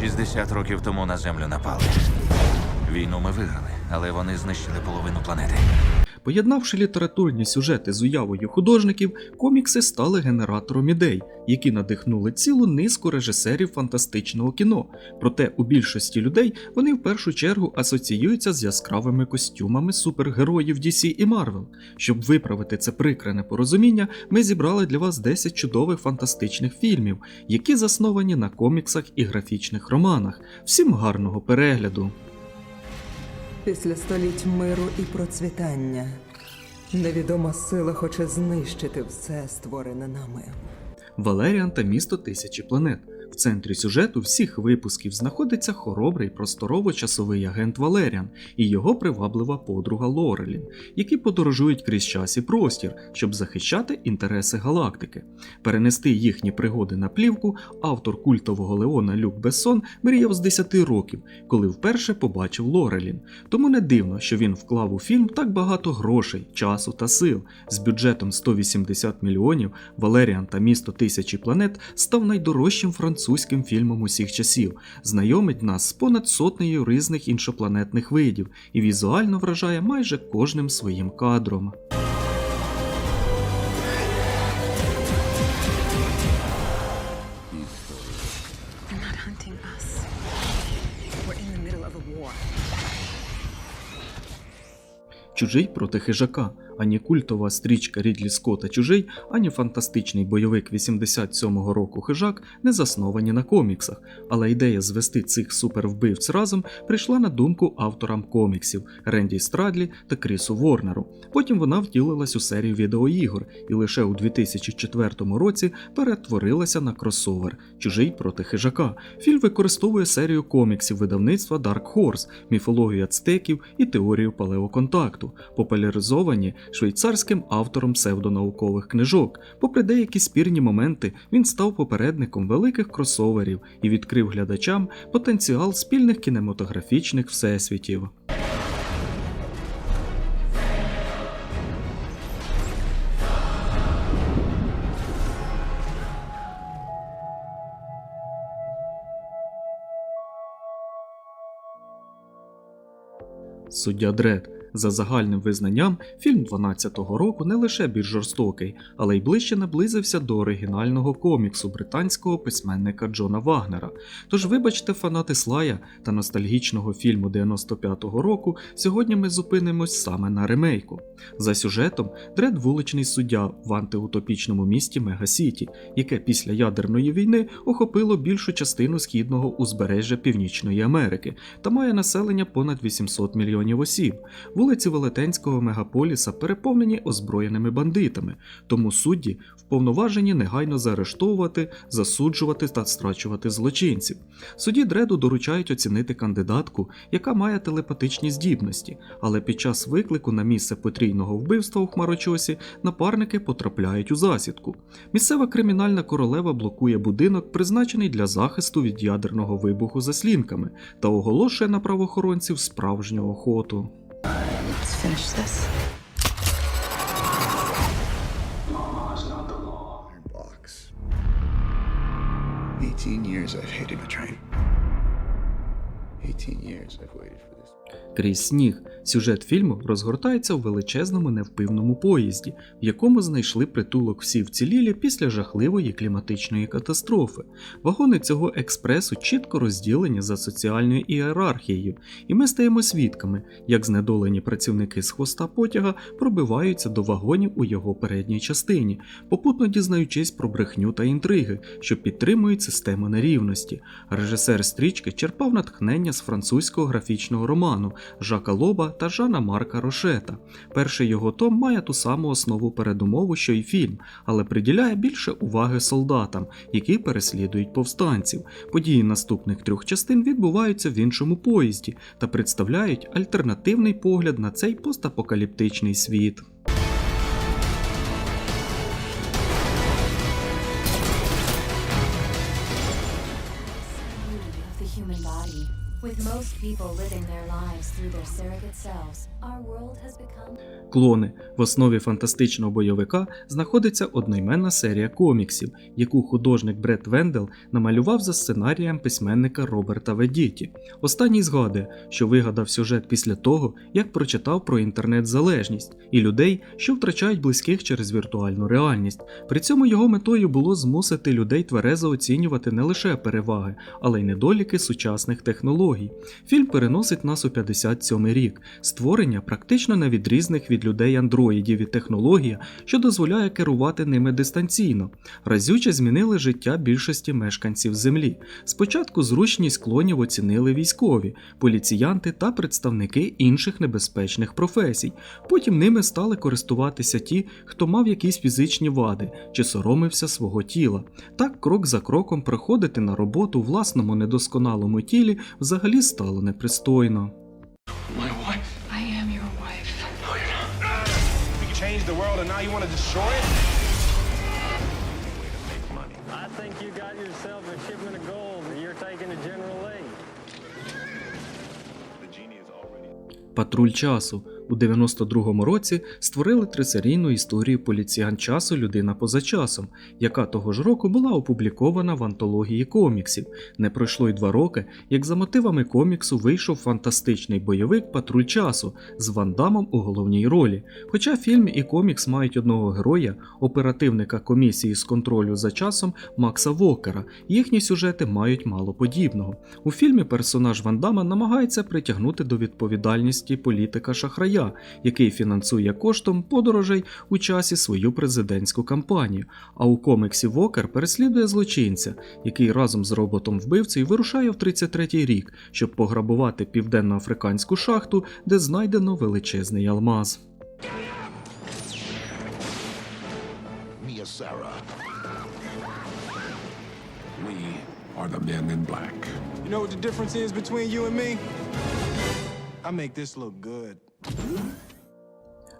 60 років тому на землю напали. Війну ми виграли, але вони знищили половину планети. Поєднавши літературні сюжети з уявою художників, комікси стали генератором ідей, які надихнули цілу низку режисерів фантастичного кіно. Проте у більшості людей вони в першу чергу асоціюються з яскравими костюмами супергероїв DC і Marvel. Щоб виправити це прикре непорозуміння, ми зібрали для вас 10 чудових фантастичних фільмів, які засновані на коміксах і графічних романах. Всім гарного перегляду! Після століть миру і процвітання невідома сила хоче знищити все створене нами. Валеріан та місто тисячі планет. Центрі сюжету всіх випусків знаходиться хоробрий просторово-часовий агент Валеріан і його приваблива подруга Лорелін, які подорожують крізь час і простір, щоб захищати інтереси галактики. Перенести їхні пригоди на плівку автор культового Леона Люк Бессон мріяв з 10 років, коли вперше побачив Лорелін. Тому не дивно, що він вклав у фільм так багато грошей, часу та сил. З бюджетом 180 мільйонів Валеріан та місто тисячі планет став найдорожчим французьким фільмом усіх часів, знайомить нас з понад сотнею різних іншопланетних видів і візуально вражає майже кожним своїм кадром. Чужий проти хижака. Ані культова стрічка Рідлі Скотта Чужий, ані фантастичний бойовик 87-го року хижак не засновані на коміксах, але ідея звести цих супервбивць разом прийшла на думку авторам коміксів Ренді Страдлі та Крісу Ворнеру. Потім вона втілилась у серію відеоігор і лише у 2004 році перетворилася на кросовер Чужий проти хижака. Фільм використовує серію коміксів видавництва Dark Horse, міфологію ацтеків і теорію палеоконтакту, популяризовані швейцарським автором псевдонаукових книжок. Попри деякі спірні моменти, він став попередником великих кросоверів і відкрив глядачам потенціал спільних кінематографічних всесвітів. Суддя Дред. За загальним визнанням, фільм 12-го року не лише більш жорстокий, але й ближче наблизився до оригінального коміксу британського письменника Джона Вагнера. Тож, вибачте, фанати Слая та ностальгічного фільму 95-го року, сьогодні ми зупинимось саме на ремейку. За сюжетом, Дред вуличний суддя в антиутопічному місті Мегасіті, яке після ядерної війни охопило більшу частину східного узбережжя Північної Америки та має населення понад 800 мільйонів осіб. Вулиці Велетенського мегаполіса переповнені озброєними бандитами, тому судді вповноважені негайно заарештовувати, засуджувати та страчувати злочинців. Судді Дреду доручають оцінити кандидатку, яка має телепатичні здібності, але під час виклику на місце потрійного вбивства у хмарочосі напарники потрапляють у засідку. Місцева кримінальна королева блокує будинок, призначений для захисту від ядерного вибуху заслінками, та оголошує на правоохоронців справжню охоту. Let's finish this. Iron blocks. 18 years I've hated a train. 18 years I've waited for this. Крізь сніг сюжет фільму розгортається в величезному невпивному поїзді, в якому знайшли притулок всі вцілілі після жахливої кліматичної катастрофи. Вагони цього експресу чітко розділені за соціальною ієрархією, і ми стаємо свідками, як знедолені працівники з хвоста потяга пробиваються до вагонів у його передній частині, попутно дізнаючись про брехню та інтриги, що підтримують систему нерівності. Режисер стрічки черпав натхнення з французького графічного роману Жака Лоба та Жана Марка Рошета. Перший його том має ту саму основу передумову, що й фільм, але приділяє більше уваги солдатам, які переслідують повстанців. Події наступних трьох частин відбуваються в іншому поїзді та представляють альтернативний погляд на цей постапокаліптичний світ. Клони в основі фантастичного бойовика знаходиться одноіменна серія коміксів, яку художник Бред Вендел намалював за сценарієм письменника Роберта Ведіті. Останній згадує, що вигадав сюжет після того, як прочитав про інтернет-залежність і людей, що втрачають близьких через віртуальну реальність. При цьому його метою було змусити людей тверезо оцінювати не лише переваги, але й недоліки сучасних технологій. Фільм переносить нас у 57 рік, створення практично невідрізних від людей андроїдів і технологія, що дозволяє керувати ними дистанційно. Разюче змінили життя більшості мешканців Землі. Спочатку зручність клонів оцінили військові, поліціянти та представники інших небезпечних професій. Потім ними стали користуватися ті, хто мав якісь фізичні вади чи соромився свого тіла. Так, крок за кроком приходити на роботу у власному недосконалому тілі взагалі стало непристойно. General Lee. Патруль часу у 92-му році створили трисерійну історію поліціян часу Людина поза часом, яка того ж року була опублікована в антології коміксів. Не пройшло й два роки, як за мотивами коміксу вийшов фантастичний бойовик Патруль часу з Ван Дамом у головній ролі. Хоча фільм і комікс мають одного героя, оперативника комісії з контролю за часом Макса Вокера, їхні сюжети мають мало подібного. У фільмі персонаж Ван Дама намагається притягнути до відповідальності політика шахрая, який фінансує коштом подорожей у часі свою президентську кампанію. А у коміксі Вокер переслідує злочинця, який разом з роботом вбивцею вирушає в 33-й рік, щоб пограбувати південноафриканську шахту, де знайдено величезний алмаз. Are the men in black. You know what the difference is between you and me? I make this look good.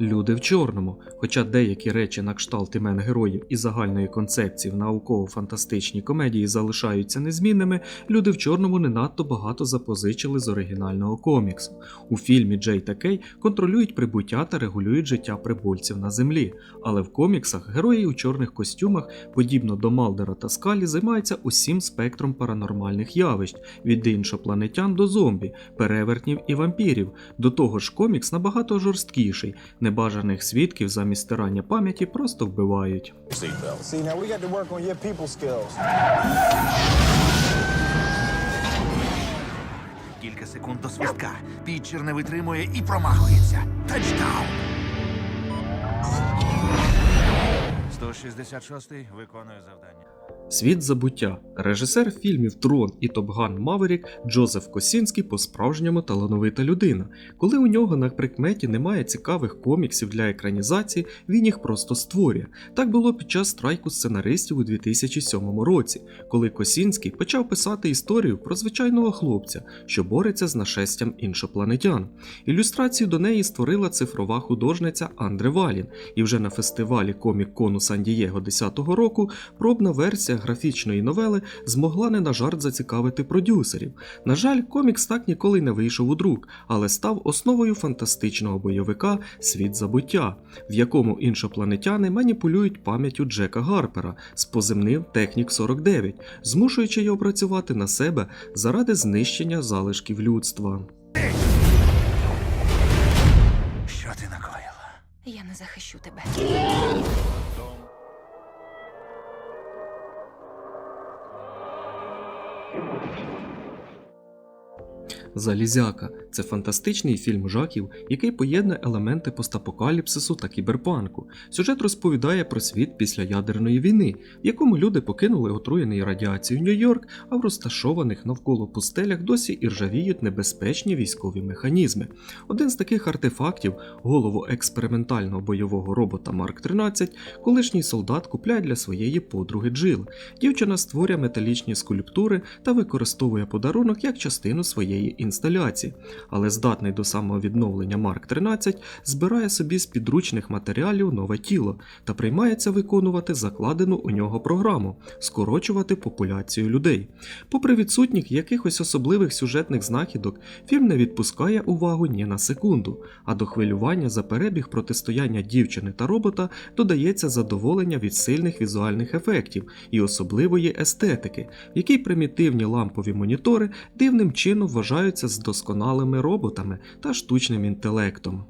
Люди в чорному, хоча деякі речі на кшталт імен героїв і загальної концепції в науково-фантастичній комедії залишаються незмінними, люди в чорному не надто багато запозичили з оригінального коміксу. У фільмі Джей та Кей контролюють прибуття та регулюють життя прибульців на землі, але в коміксах герої у чорних костюмах, подібно до Малдера та Скалі, займаються усім спектром паранормальних явищ від іншопланетян до зомбі, перевертнів і вампірів. До того ж, комікс набагато жорсткіший. Небажаних свідків замість стирання пам'яті просто вбивають. Кілька секунд до свистка. Пітчер не витримує і промахується. Тачдаун! 166-й виконує завдання. Світ забуття. Режисер фільмів Трон і Топган Маверік Джозеф Косінський по-справжньому талановита людина. Коли у нього на прикметі немає цікавих коміксів для екранізації, він їх просто створює. Так було під час страйку сценаристів у 2007 році, коли Косінський почав писати історію про звичайного хлопця, що бореться з нашестям іншопланетян. Ілюстрацію до неї створила цифрова художниця Андре Валін, і вже на фестивалі Комік-Кону Сан-Дієго 10-го року пробна версія графічної новели змогла не на жарт зацікавити продюсерів. На жаль, комікс так ніколи не вийшов у друк, але став основою фантастичного бойовика Світ забуття, в якому іншопланетяни маніпулюють пам'яттю Джека Гарпера з позивним Технік 49, змушуючи його працювати на себе заради знищення залишків людства. Що ти накоїла? Я не захищу тебе. Залізяка це фантастичний фільм жахів, який поєднує елементи постапокаліпсису та кіберпанку. Сюжет розповідає про світ після ядерної війни, в якому люди покинули отруєний радіацією Нью-Йорк, а в розташованих навколо пустелях досі іржавіють небезпечні військові механізми. Один з таких артефактів, голову експериментального бойового робота Марк 13, колишній солдат купляє для своєї подруги Джил. Дівчина створює металічні скульптури та використовує подарунок як частину своєї інсталяцій, але здатний до самовідновлення Марк 13 збирає собі з підручних матеріалів нове тіло та приймається виконувати закладену у нього програму скорочувати популяцію людей. Попри відсутніх якихось особливих сюжетних знахідок, фільм не відпускає увагу ні на секунду, а до хвилювання за перебіг протистояння дівчини та робота додається задоволення від сильних візуальних ефектів і особливої естетики, в якій примітивні лампові монітори дивним чином вважаються досконалими роботами та штучним інтелектом.